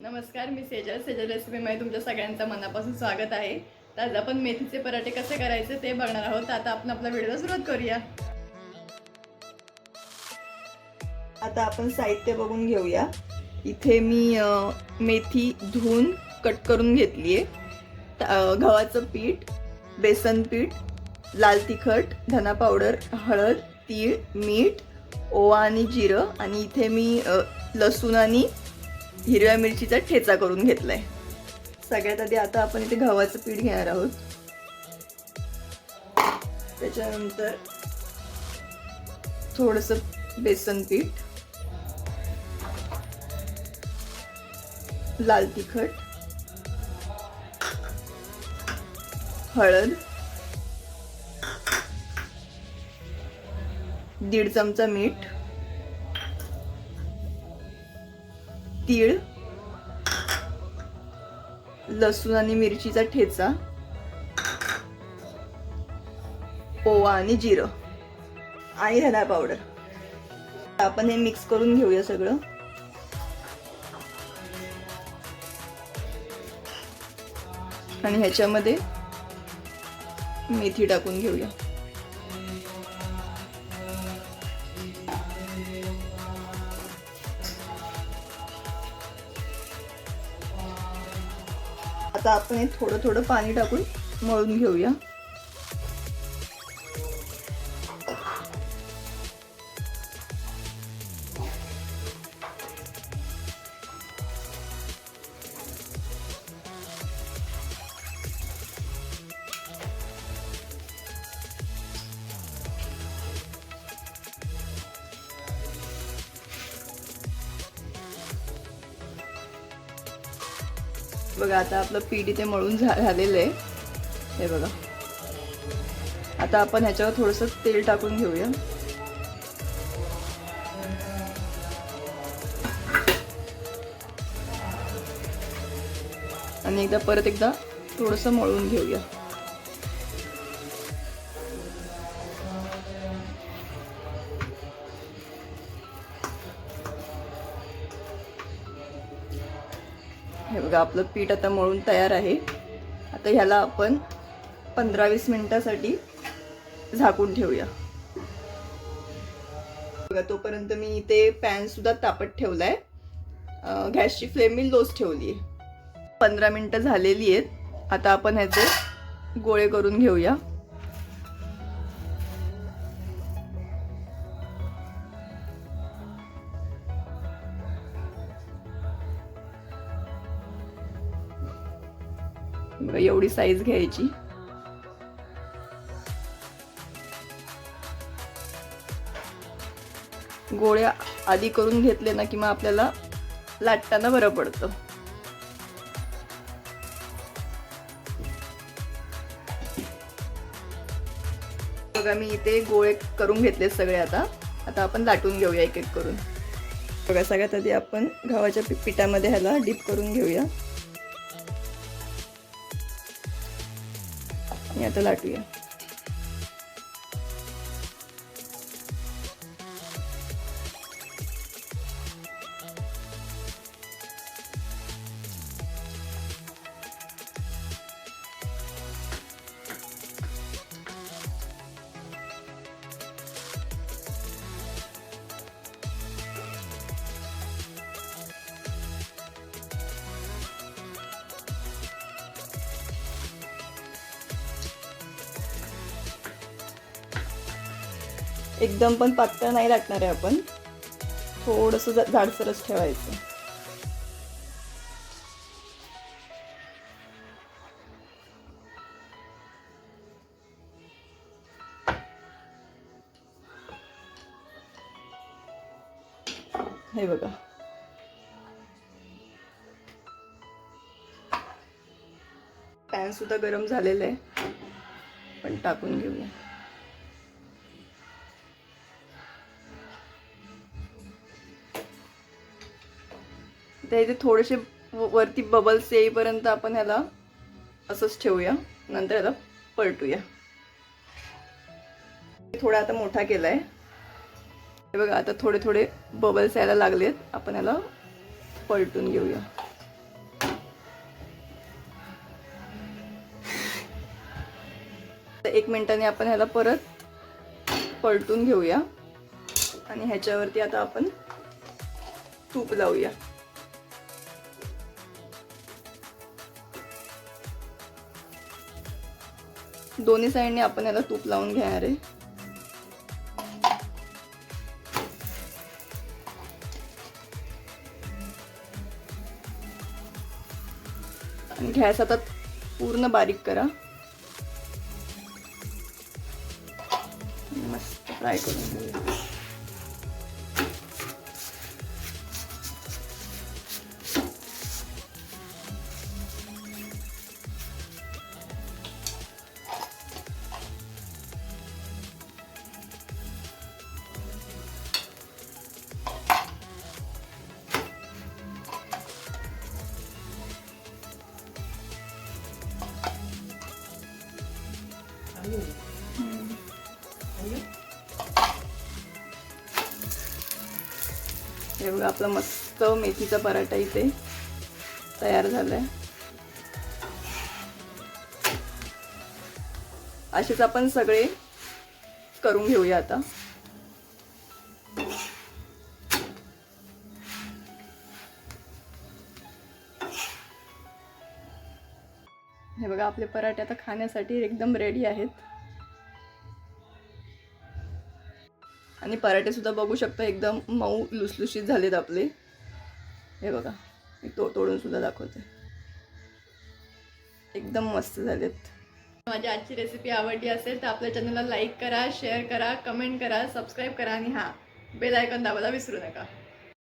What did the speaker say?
नमस्कार मी सेजल. सेजल रेसिपीमध्ये तुमच्या सगळ्यांचं मनापासून स्वागत आहे. तर आज आपण मेथीचे पराठे कसे करायचे ते बघणार आहोत. तर आता आपण आपल्या व्हिडिओ सुरुवात करूया. आता आपण साहित्य बघून घेऊया. इथे मी मेथी धुवून कट करून घेतली आहे. गव्हाचं पीठ बेसन पीठ लाल तिखट धना पावडर हळद तीळ मीठ ओवा आणि जिरं. आणि इथे मी लसूण आणि हिरव्या मिरचीचा ठेचा करून घेतलाय. सगळ्यात आधी आता आपण इथे गव्हाचं पीठ घेणार आहोत. त्याच्यानंतर थोडस बेसन पीठ. लाल तिखट. हळद. दीड चमचा मीठ. तीळ लसूण आणि मिरचीचा ठेचा ओवा आणि जिरं. आणि धना पावडर आपण हे मिक्स करून घेऊया सगळं. आणि ह्याच्यामध्ये मेथी टाकून घेऊया. आता आपण हे थोडं थोडं पाणी टाकून मळून घेऊया. बघा आता आपलं पीठ इथे मळून झा झालेलं आहे. हे बघा. आता आपण ह्याच्यावर थोडंसं तेल टाकून घेऊया. आणि एकदा परत एकदा थोडंसं मळून घेऊया. हे बघा आपलं पीठ आता मळून तयार आहे. आता ह्याला आपण पंधरा वीस मिनिटासाठी झाकून ठेवूया. बघा तोपर्यंत मी इथे पॅनसुद्धा तापत ठेवलाय. आहे गॅसची फ्लेम मी लोच ठेवली आहे पंधरा मिनटं झालेली आहेत. आता आपण ह्याचे गोळे करून घेऊया. एवढी साईज घ्यायची. गोळ्या आधी करून घेतले ना किंवा आपल्याला लाटताना बरं पडतं. बघा मी इथे गोळे करून घेतले सगळे आता. आता आपण लाटून घेऊया एक एक करून. बघा सगळ्यात आधी आपण गव्हाच्या पिठामध्ये ह्याला डीप करून घेऊया. आणि आता लाटूया. एकदम पण पातळ नाही लाटणार आहे आपण. थोडंसं जाडसरच ठेवायचं. हे बघा. पॅन सुद्धा गरम झालेलं आहे. पण टाकून घेऊया. त्या इथे थोडेसे वरती बबल्स येईपर्यंत आपण ह्याला असंच ठेवूया. नंतर ह्याला पलटूया. थोडा आता मोठा केला आहे हे बघा आता थोडे थोडे बबल्स यायला लागलेत. आपण याला पलटून घेऊया. एक मिनिटाने आपण ह्याला परत पलटून घेऊया. आणि ह्याच्यावरती आता आपण तूप लावूया. दोन्ही साईडने आपण याला तूप लावून घेणार आहे. आणि गॅस आता पूर्ण बारीक करा. मस्त फ्राय करून एवढं हे बघा आपला मस्त मेथीचा पराठा इथे तयार झालाय. असेच आपण सगळे करून घेऊया आता. हे बघा आपले पराठे आता खाण्यासाठी एकदम रेडी आहेत. आणि पराठे सुद्धा बघू शकता एकदम मऊ लुसलुशीत झालेत आपले. हे बघा मी तो तोडून सुद्धा दाखवते. एकदम मस्त झालेत. माझी आजची रेसिपी आवडली असेल तर आपल्या चॅनलला लाईक करा शेअर करा कमेंट करा सबस्क्राईब करा आणि हां बेल आयकॉन दाबायला विसरू नका.